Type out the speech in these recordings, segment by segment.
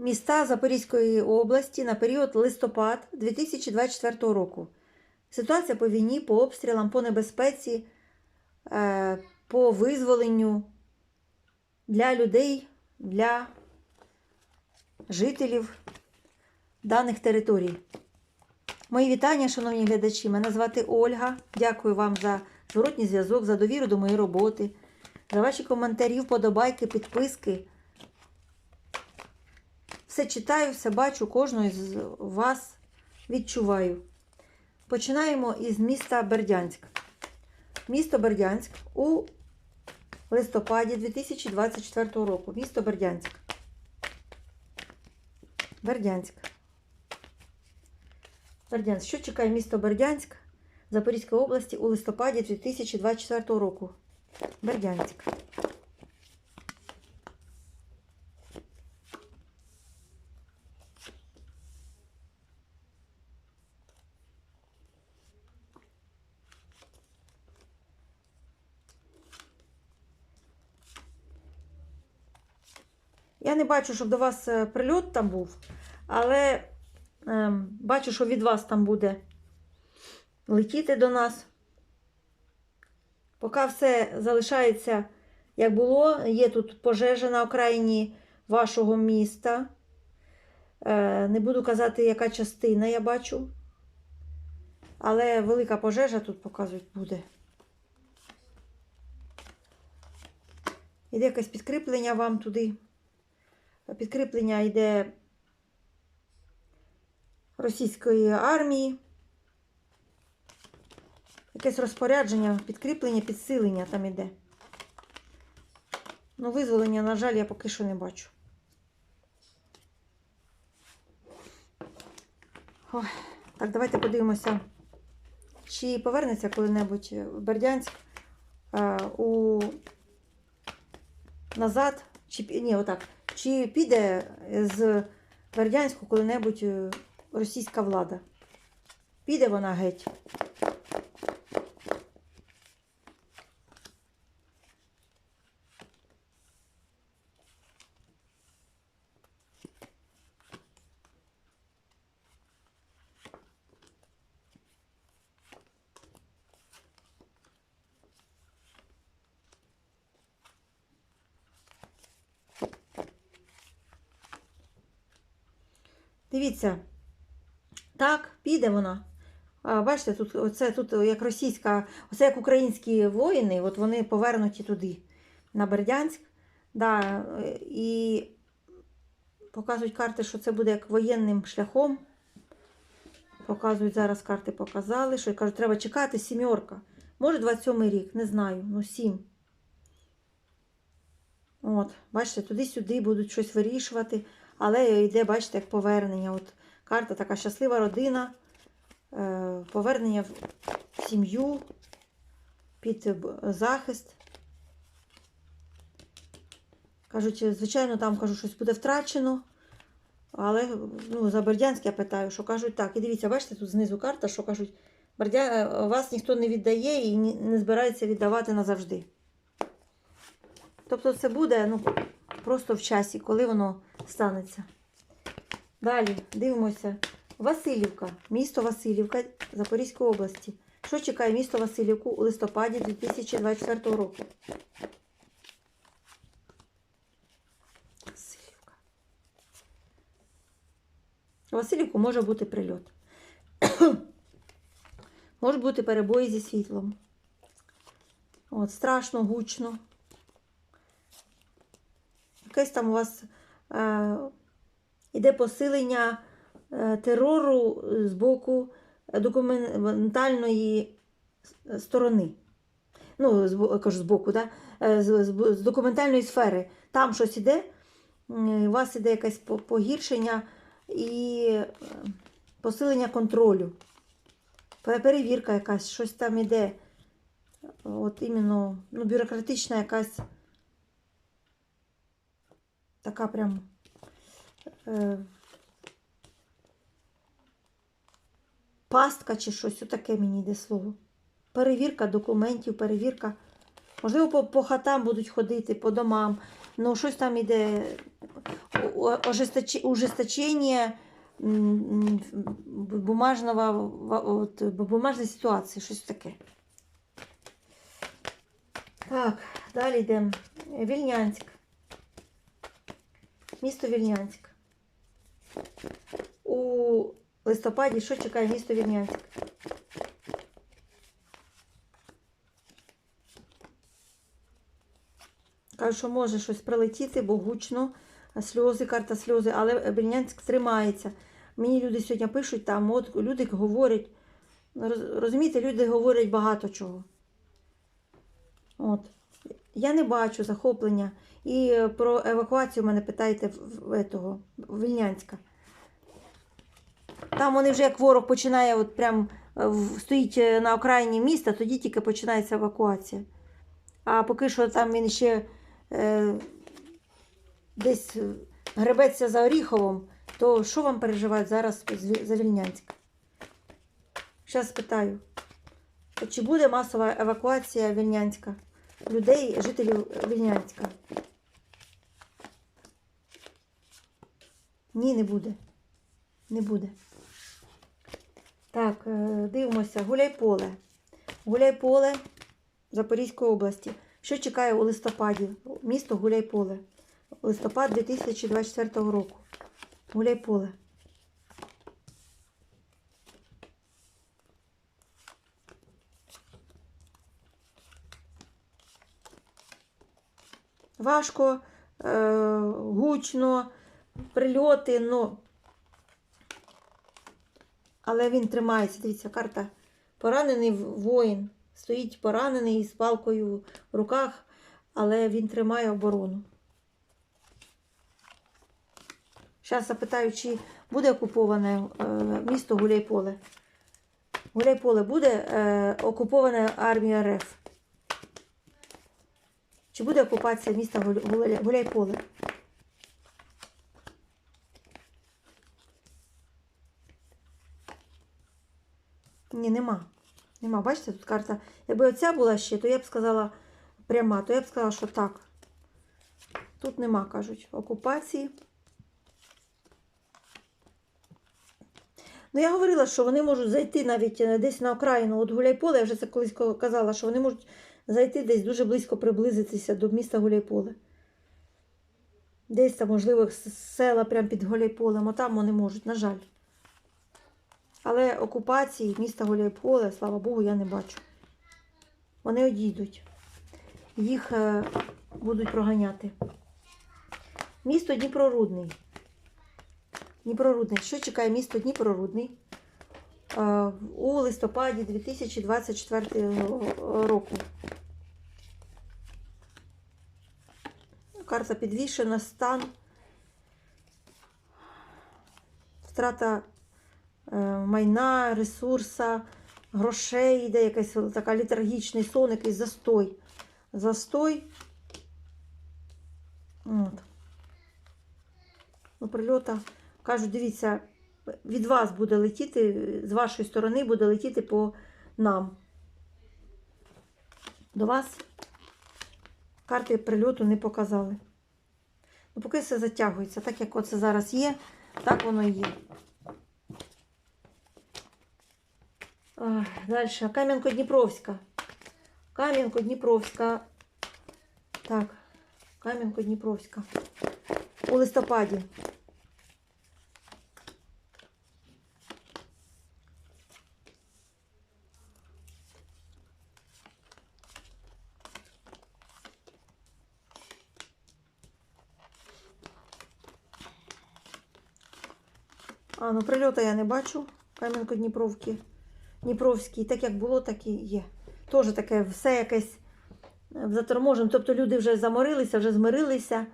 міста Запорізької області на період листопад 2024 року. Ситуація по війні, по обстрілам, по небезпеці, е, по визволенню для людей, для жителів даних територій. Мої вітання, шановні глядачі. Мене звати Ольга. Дякую вам за зворотній зв'язок, за довіру до моєї роботи, за ваші коментарі, вподобайки, підписки. Все читаю, все бачу, кожного з вас відчуваю. Починаємо із міста Бердянськ. Місто Бердянськ у листопаді 2024 року. Місто Бердянськ. Бердянськ. Бердянськ. Що чекає місто Бердянськ Запорізької області у листопаді 2024 року? Бердянськ. Бачу, щоб до вас е, прильот там був, але ем, бачу, що від вас там буде летіти до нас. Поки все залишається, як було, є тут пожежа на окраїні вашого міста. Е, не буду казати, яка частина я бачу. Але велика пожежа тут показують буде. Іде якесь підкріплення вам туди. Підкріплення йде російської армії. Якесь розпорядження, підкріплення, підсилення там іде. Ну, визволення, на жаль, я поки що не бачу. Ой, так, давайте подивимося, чи повернеться коли-небудь Бердянськ е, у... назад, чи ні, отак. Чи піде з Бердянську коли-небудь е, російська влада? Піде вона геть. Дивіться, так, піде вона. А, бачите, тут, оце тут як російська, оце як українські воїни, от вони повернуті туди, на Бердянськ. Да, і показують карти, що це буде як воєнним шляхом. Показують зараз карти показали, що кажуть, треба чекати сімерка. Може, 27 рік, не знаю, ну сім. От, бачите, туди-сюди будуть щось вирішувати. Але йде, бачите, як повернення. От карта така щаслива родина, е, повернення в сім'ю під захист. Кажуть, звичайно, там кажу, щось буде втрачено. Але ну, за Бердянськ я питаю, що кажуть так. І дивіться, бачите, тут знизу карта, що кажуть, Бердя... е, вас ніхто не віддає і не збирається віддавати назавжди. Тобто це буде ну, просто в часі, коли воно станеться. Далі дивимося. Васильівка, місто Васильівка Запорізької області. Що чекає місто Васильівку у листопаді 2024 року? Васильівка. У Васильівку може бути прильот. може бути перебої зі світлом. От, страшно, гучно. Якесь там у вас е, іде посилення е, терору з боку документальної сторони. Ну, з, кажу, з боку, да? Е, з, з, з документальної сфери. Там щось іде, у вас іде якесь погіршення і е, посилення контролю. Перевірка якась, щось там іде. От іменно ну, бюрократична якась така прям. Е, пастка чи щось отаке мені йде слово. Перевірка документів, перевірка. Можливо, по, по хатам будуть ходити, по домам. Ну, щось там ожесточе- ужесточення бумажного, от, бумажної ситуації, щось таке. Так, далі йдемо. Вільнянськ. Місто Вільнянськ. У листопаді що чекає місто Вільнянськ? Кажуть, що може щось прилетіти, бо гучно, сльози, карта сльози, але Вільнянськ тримається. Мені люди сьогодні пишуть там, от люди говорять. Розумієте, люди говорять багато чого. От. Я не бачу захоплення. І про евакуацію мене питаєте етого, Вільнянська. Там вони вже як ворог починає, от прям е, стоїть е, на окраїні міста, тоді тільки починається евакуація. А поки що там він ще е, десь е, гребеться за Оріховом, то що вам переживають зараз за Вільнянськ? Зараз спитаю. Чи буде масова евакуація Вільнянська? Людей, жителів Вільнянська? Ні, не буде. Не буде. Так, е, дивимося. Гуляйполе. Гуляйполе Запорізької області. Що чекає у листопаді? Місто Гуляйполе. Листопад 2024 року. Гуляйполе. Важко, е, гучно, прильоти, ну. Але він тримається. Дивіться, карта. Поранений воїн. Стоїть поранений з палкою в руках, але він тримає оборону. Зараз запитаю, чи буде окуповане е, місто Гуляйполе. Гуляйполе буде е, окуповане армією РФ. Чи буде окупація міста Гуля- Гуля- Гуляйполе? Ні, нема. Нема. Бачите, тут карта. Якби оця була ще, то я б сказала пряма, то я б сказала, що так. Тут нема, кажуть, окупації. Ну, я говорила, що вони можуть зайти навіть е, десь на окраїну от Гуляйполе. Я вже це колись казала, що вони можуть зайти десь дуже близько приблизитися до міста Гуляйполе. Десь там, можливо, села прямо під Гуляйполем, а там вони можуть, на жаль. Але окупації міста Гуляйполе, слава Богу, я не бачу. Вони одійдуть. Їх е, будуть проганяти. Місто Дніпрорудний. Дніпрорудний. Що чекає місто Дніпрорудний? Е, у листопаді 2024 року. Карта підвішена, стан. Втрата е, майна, ресурса, грошей, йде якась така літаргічний сон, якийсь застой. Застой. От. Ну, прильота. Кажуть, дивіться, від вас буде летіти, з вашої сторони буде летіти по нам. До вас карти прильоту не показали. Ну, поки все затягується, так як оце зараз є, так воно і є. Далі. Кам'янко-Дніпровська. Кам'янко-Дніпровська. Так, Кам'янко-Дніпровська. У листопаді. А, ну прильота я не бачу. Кам'янко-Дніпровки. Дніпровський, так як було, так і є. Теж таке все якесь е, заторможено. Тобто люди вже заморилися, вже змирилися.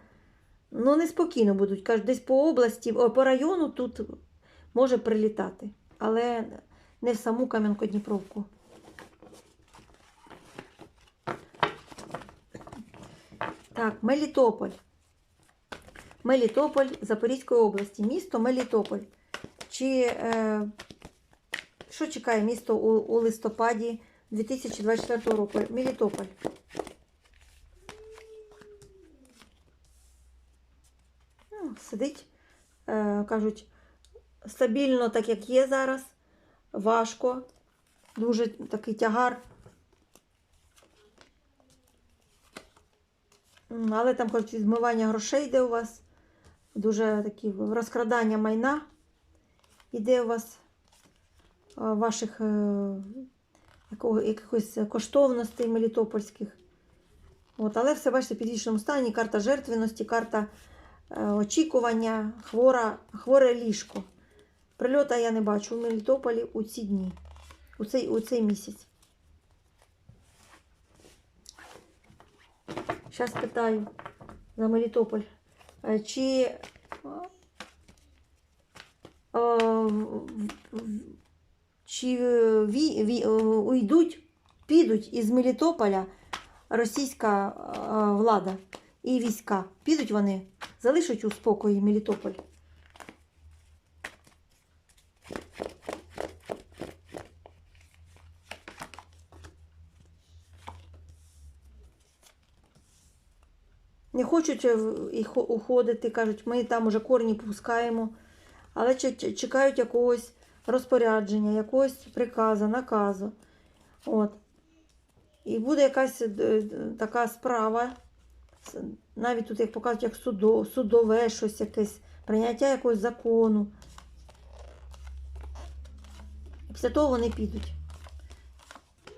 Ну, неспокійно будуть. Кажуть, десь по області, по району тут може прилітати. Але не в саму Кам'янко-Дніпровку. Так, Мелітополь. Мелітополь Запорізької області. Місто Мелітополь. Чи е, що чекає місто у, у листопаді 2024 року? Мелітополь. сидить, е, кажуть, стабільно, так як є зараз, важко, дуже такий тягар. Але там кажуть, відмивання грошей йде у вас, дуже такі розкрадання майна іде у вас е, ваших е, якихось коштовностей мелітопольських. От, але все бачите в підвішеному стані, карта жертвеності, карта е, очікування, хвора, хворе ліжко. Прильота я не бачу в Мелітополі у ці дні, у цей, у цей місяць. Зараз питаю за Мелітополь. Чи, е, е, в- в- чи е, ві, ві, е, уйдуть, підуть із Мелітополя російська е, влада і війська? Підуть вони, залишать у спокої Мелітополь? Не хочуть уходити, кажуть, ми там уже корні пускаємо, але че- че- чекають якогось розпорядження, якогось приказу, наказу. От. І буде якась е, така справа, навіть тут, як показують, як судо, судове щось якесь, прийняття якогось закону. Після того вони підуть.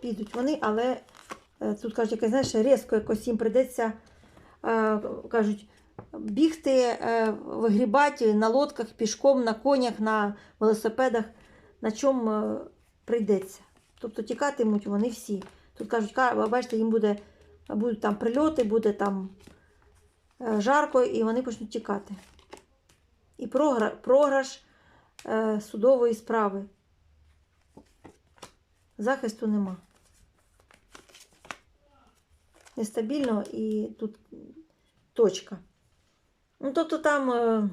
Підуть вони, але е, тут кажуть, якось, знаєш, різко якось їм прийдеться, е, кажуть, бігти, е, вигрібати на лодках, пішком, на конях, на велосипедах, на чому е, прийдеться. Тобто тікатимуть вони всі. Тут кажуть, бачите, їм буде, будуть там прильоти, буде там е, жарко, і вони почнуть тікати. І програш судової справи. Захисту нема. Нестабільно і тут точка. Ну, тобто там е,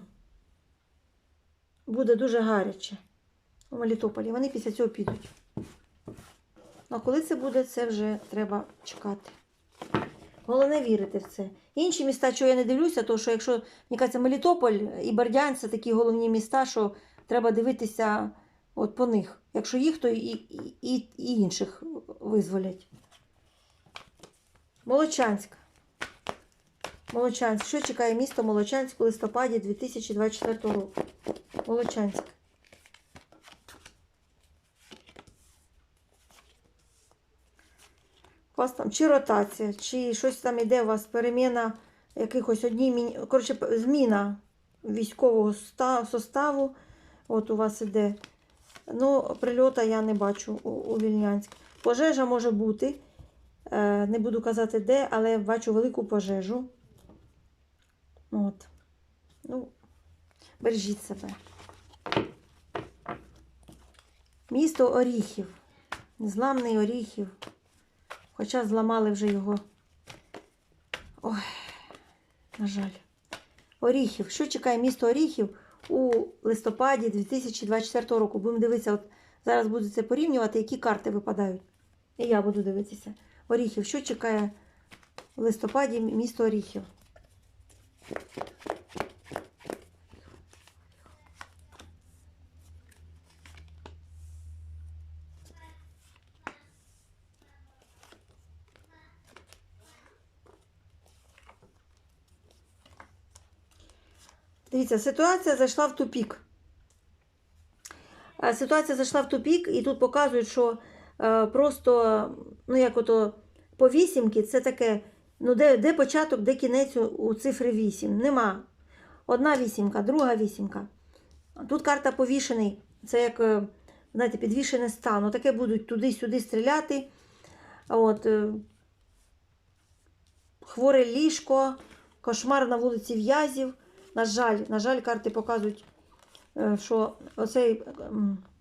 буде дуже гаряче у Мелітополі. Вони після цього підуть. А коли це буде, це вже треба чекати. Головне вірити в це. Інші міста, чого я не дивлюся, то що якщо мені кажеться, Мелітополь і Бердянськ це такі головні міста, що треба дивитися от по них. Якщо їх, то і, і, і, інших визволять. Молочанськ. Молочанськ. Що чекає місто Молочанськ у листопаді 2024 року? Молочанськ. У вас там чи ротація, чи щось там іде у вас переміна якихось одній. Коротше, зміна військового составу. От у вас іде. Ну, прильота я не бачу у, у Вільнянськ. Пожежа може бути. Е, не буду казати де, але бачу велику пожежу. От. Ну, бережіть себе. Місто Оріхів. Незламний Оріхів. Хоча зламали вже його. Ой, на жаль. Оріхів. Що чекає місто Оріхів у листопаді 2024 року? Будемо дивитися, от зараз буду це порівнювати, які карти випадають. І я буду дивитися. Оріхів. Що чекає в листопаді місто Оріхів? Дивіться, ситуація зайшла в тупік. Е, Ситуація зайшла в тупік, і тут показують, що е, просто, ну як ото по вісімки, це таке, ну де, де початок, де кінець у, цифри 8. Нема. Одна вісімка, друга вісімка. Тут карта повішений. Це як, е, знаєте, підвішене стан. Таке будуть туди-сюди стріляти. От, хворе ліжко, кошмар на вулиці В'язів. На жаль, на жаль, карти показують, е, що оцей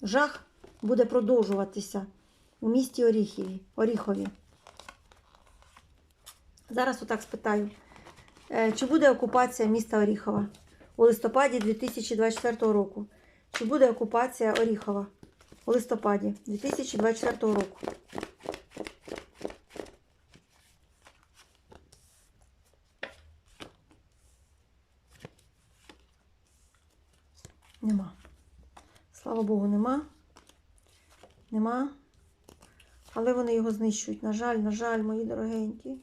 жах буде продовжуватися у місті Оріхові. Оріхові. Зараз отак спитаю. Е, Чи буде окупація міста Оріхова у листопаді 2024 року? Чи буде окупація Оріхова у листопаді 2024 року? Нема. Слава Богу, нема. Нема. Але вони його знищують. На жаль, на жаль, мої дорогенькі.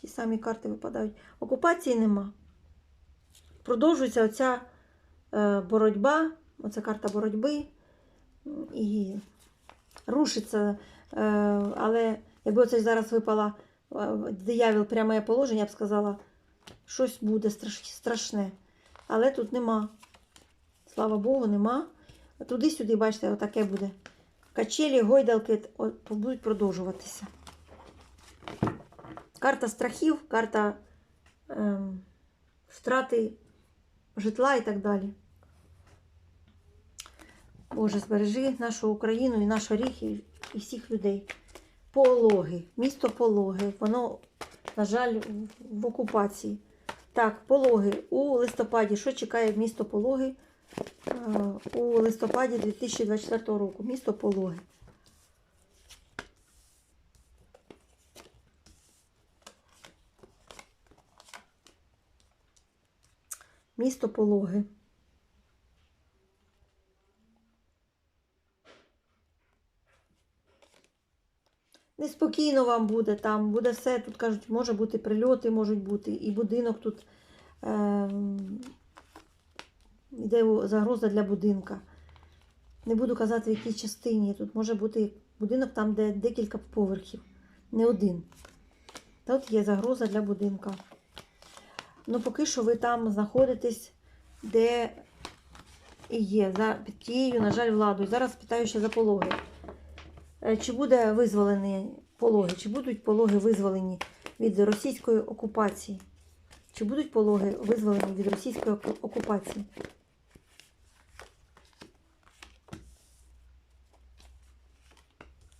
Ті самі карти випадають. Окупації нема. Продовжується оця е, боротьба, оця карта боротьби. І рушиться. Е, але якби оце зараз випала е, диявіл пряме положення, я б сказала, щось буде страш, страшне. Але тут нема. Слава Богу, нема. Туди-сюди, бачите, отаке буде. Качелі, гойдалки будуть продовжуватися. Карта страхів, карта ем, втрати житла і так далі. Боже, збережи нашу Україну і наш оріг, і, і всіх людей. Пологи, місто Пологи, воно, на жаль, в, окупації. Так, пологи у листопаді. Що чекає місто Пологи у листопаді 2024 року? Місто Пологи. Місто Пологи. Неспокійно вам буде там, буде все. Тут кажуть, може бути прильоти, можуть бути, і будинок тут е, йде загроза для будинка. Не буду казати, в якій частині. Тут може бути будинок там, де декілька поверхів, не один. Тут є загроза для будинка. Ну, поки що ви там знаходитесь, де і є, за під тією, на жаль, владою. Зараз питаю ще за пологи. Е, Чи буде визволені пологи? Чи будуть пологи визволені від російської окупації? Чи будуть пологи визволені від російської окупації?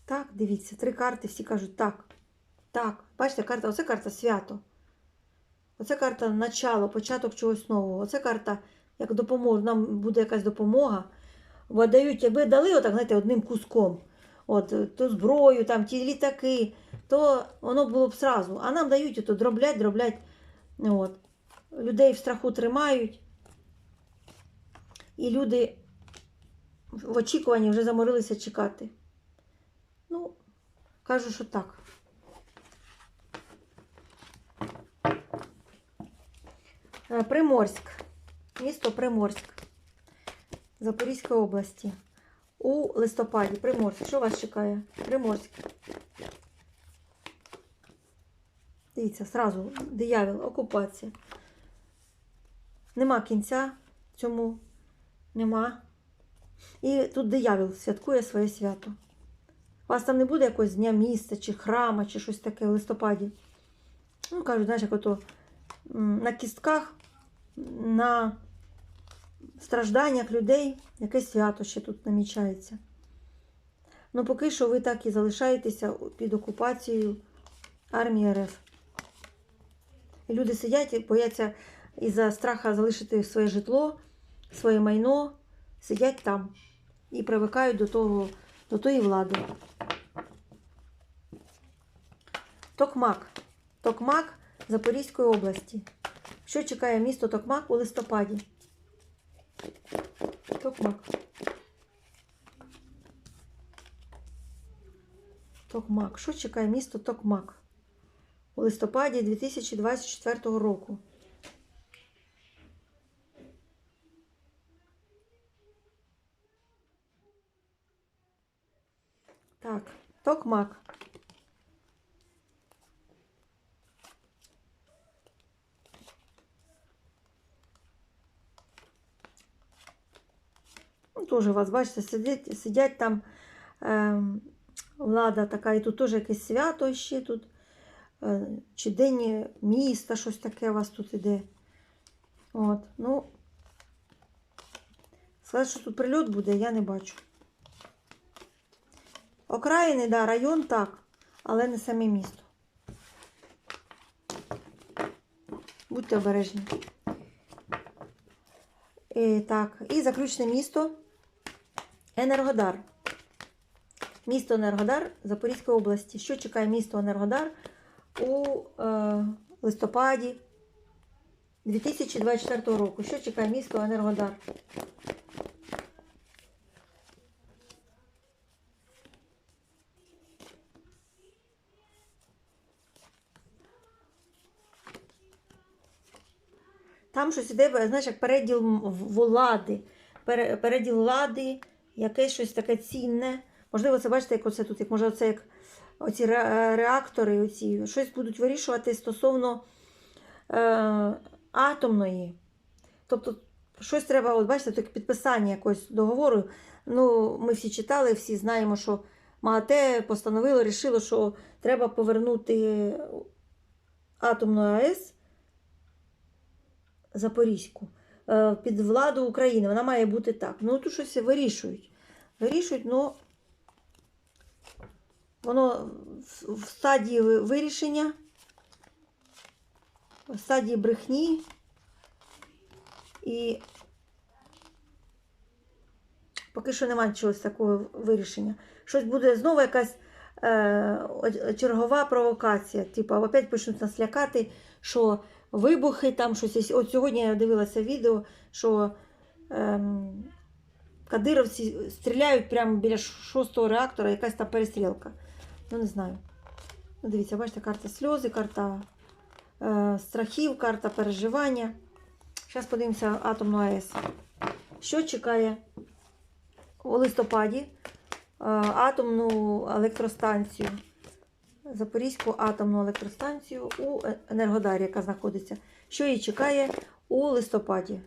Так, дивіться, три карти, всі кажуть так. Так. Бачите, карта, оце карта свято. Оце карта начало, початок чогось нового. Оце карта як допомога. Нам буде якась допомога. Бо дають, якби дали отак, знаєте, одним куском. От, то зброю, там, ті літаки, то воно було б сразу. А нам дають ото дроблять, дроблять. От. Людей в страху тримають. І люди в очікуванні вже заморилися чекати. Ну, кажу, що так. Е, Приморськ. Місто Приморськ. Запорізької області. У листопаді. Приморськ. Що вас чекає? Приморськ. Дивіться, сразу диявіл, окупація. Нема кінця цьому. Нема. І тут диявіл святкує своє свято. У вас там не буде якогось дня міста, чи храма, чи щось таке в листопаді. Ну, кажуть, знаєш, як ото на кістках, на стражданнях людей якесь свято ще тут намічається. Ну, поки що ви так і залишаєтеся під окупацією армії РФ. І люди сидять і бояться із-за страха залишити своє житло, своє майно, сидять там і привикають до, того, до тої влади. Токмак. Токмак Запорізької області. Що чекає місто Токмак у листопаді? Токмак. Токмак. Що чекає місто Токмак у листопаді 2024 року? Так, Токмак. Ну, теж вас, бачите, сидять, сидять там ем, влада така, і тут теж якесь свято ще тут. Е, чи день міста, щось таке у вас тут іде. От, ну, сказати, що тут прильот буде, я не бачу. Окраїни, да, район так, але не саме місто. Будьте обережні. І, так, і заключне місто Енергодар. Місто Енергодар Запорізької області. Що чекає місто Енергодар у е, листопаді 2024 року? Що чекає місто Енергодар? Там щось іде, знаєш, як переділ влади. Переділ влади, якесь щось таке цінне. Можливо, це бачите, як оце тут, як може оце як оці реактори, оці, щось будуть вирішувати стосовно е, атомної. Тобто, щось треба, от бачите, таке підписання якогось договору. Ну, ми всі читали, всі знаємо, що МАГАТЕ постановило, рішило, що треба повернути атомну АЕС Запорізьку е, під владу України. Вона має бути так. Ну, тут щось вирішують. Вирішують, ну воно в- стадії вирішення, в стадії брехні. І поки що немає чогось такого вирішення. Щось буде знову якась е, чергова провокація. Типу, опять почнуть нас лякати, що вибухи там щось. От сьогодні я дивилася відео, що ем, кадировці стріляють прямо біля шостого реактора, якась там перестрілка. Ну, не знаю. Ну, дивіться, бачите, карта сльози, карта е, страхів, карта переживання. Зараз подивимося атомну АЕС. Що чекає у листопаді е, атомну електростанцію, Запорізьку атомну електростанцію у Е- Енергодарі, яка знаходиться. Що її чекає у листопаді?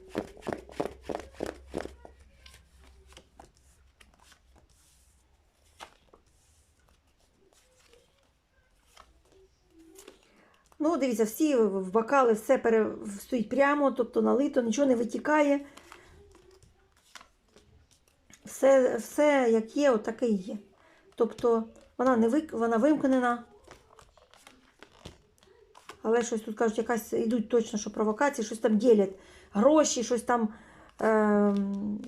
Ну, дивіться, всі в бокали все пере... стоїть прямо, тобто налито, нічого не витікає. Все, все як є, от таке і є. Тобто вона не вик... вона вимкнена. Але щось тут кажуть, якась йдуть точно, що провокації, щось там ділять. Гроші, щось там ем...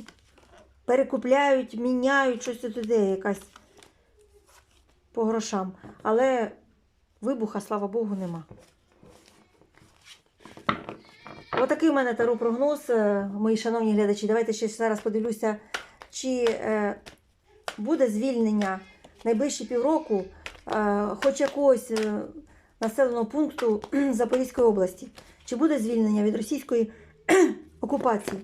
перекупляють, міняють, щось тут іде якась по грошам. Але вибуха, слава Богу, нема. Отакий у мене таро прогноз, е, мої шановні глядачі. Давайте ще зараз подивлюся, чи е, буде звільнення найближчі півроку е, хоч якогось е, населеного пункту Запорізької області. Чи буде звільнення від російської окупації?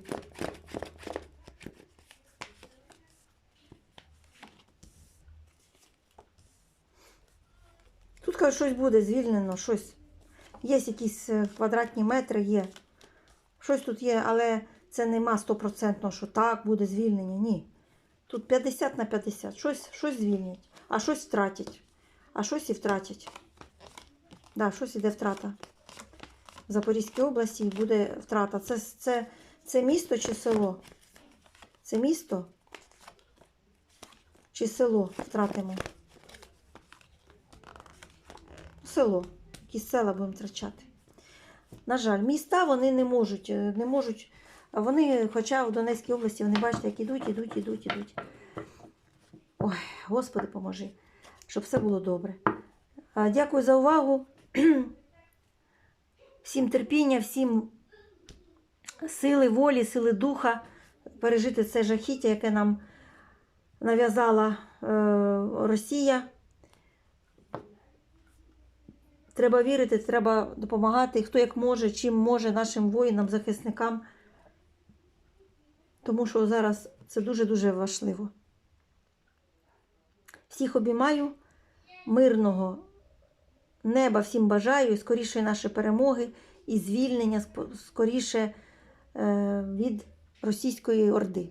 Тут кажуть, щось буде звільнено, щось. Є якісь е, квадратні метри, є. Щось тут є, але це нема стопроцентно, що так буде звільнення. Ні. Тут 50 на 50. Щось, щось звільнять, а щось втратять. А щось і втратять. Да, щось іде втрата. В Запорізькій області буде втрата. Це, це, це місто чи село? Це місто чи село втратимо? Село. Якісь села будемо втрачати. На жаль, міста вони не можуть, е, не можуть. Вони, хоча в Донецькій області, вони бачите, як ідуть, ідуть, ідуть, ідуть. Ой, Господи, поможи, щоб все було добре. Дякую за увагу. Всім терпіння, всім сили волі, сили духа пережити це жахіття, яке нам нав'язала е, Росія. Треба вірити, треба допомагати, хто як може, чим може нашим воїнам, захисникам. Тому що зараз це дуже-дуже важливо. Всіх обіймаю, мирного неба всім бажаю, скоріше наші перемоги і звільнення, скоріше е, від російської орди.